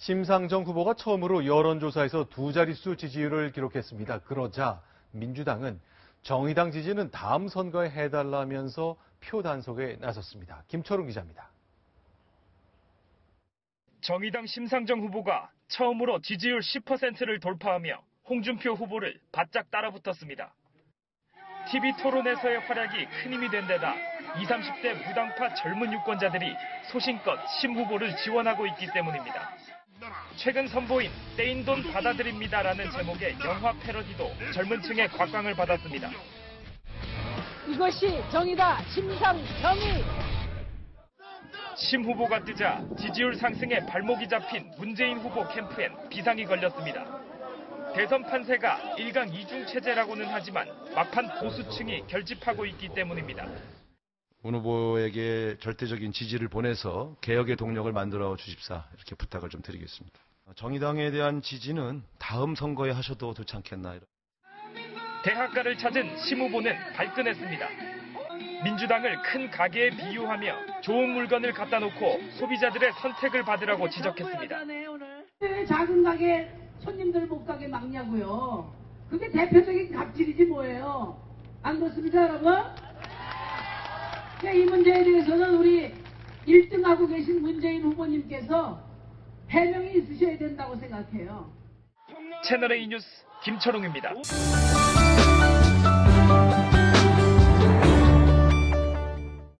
심상정 후보가 처음으로 여론조사에서 두 자릿수 지지율을 기록했습니다. 그러자 민주당은 정의당 지지는 다음 선거에 해달라면서 표 단속에 나섰습니다. 김철웅 기자입니다. 정의당 심상정 후보가 처음으로 지지율 10%를 돌파하며 홍준표 후보를 바짝 따라붙었습니다. TV 토론에서의 활약이 큰 힘이 된 데다 20, 30대 무당파 젊은 유권자들이 소신껏 심 후보를 지원하고 있기 때문입니다. 최근 선보인 떼인 돈 받아들입니다라는 제목의 영화 패러디도 젊은 층의 곽광을 받았습니다. 이것이 정의다. 심상정의. 심 후보가 뜨자 지지율 상승에 발목이 잡힌 문재인 후보 캠프엔 비상이 걸렸습니다. 대선 판세가 1강 2중 체제라고는 하지만 막판 보수층이 결집하고 있기 때문입니다. 문 후보에게 절대적인 지지를 보내서 개혁의 동력을 만들어 주십사 이렇게 부탁을 좀 드리겠습니다. 정의당에 대한 지지는 다음 선거에 하셔도 좋지 않겠나. 대학가를 찾은 심 후보는 발끈했습니다. 민주당을 큰 가게에 비유하며 좋은 물건을 갖다 놓고 소비자들의 선택을 받으라고 지적했습니다. 왜 작은 가게 손님들 못 가게 막냐고요. 그게 대표적인 갑질이지 뭐예요. 안 그렇습니까 여러분? 그러니까 이 문제에 대해서는 우리 1등하고 계신 문재인 후보님께서 해명이 있으셔야 된다고 생각해요. 채널A 뉴스 김철웅입니다.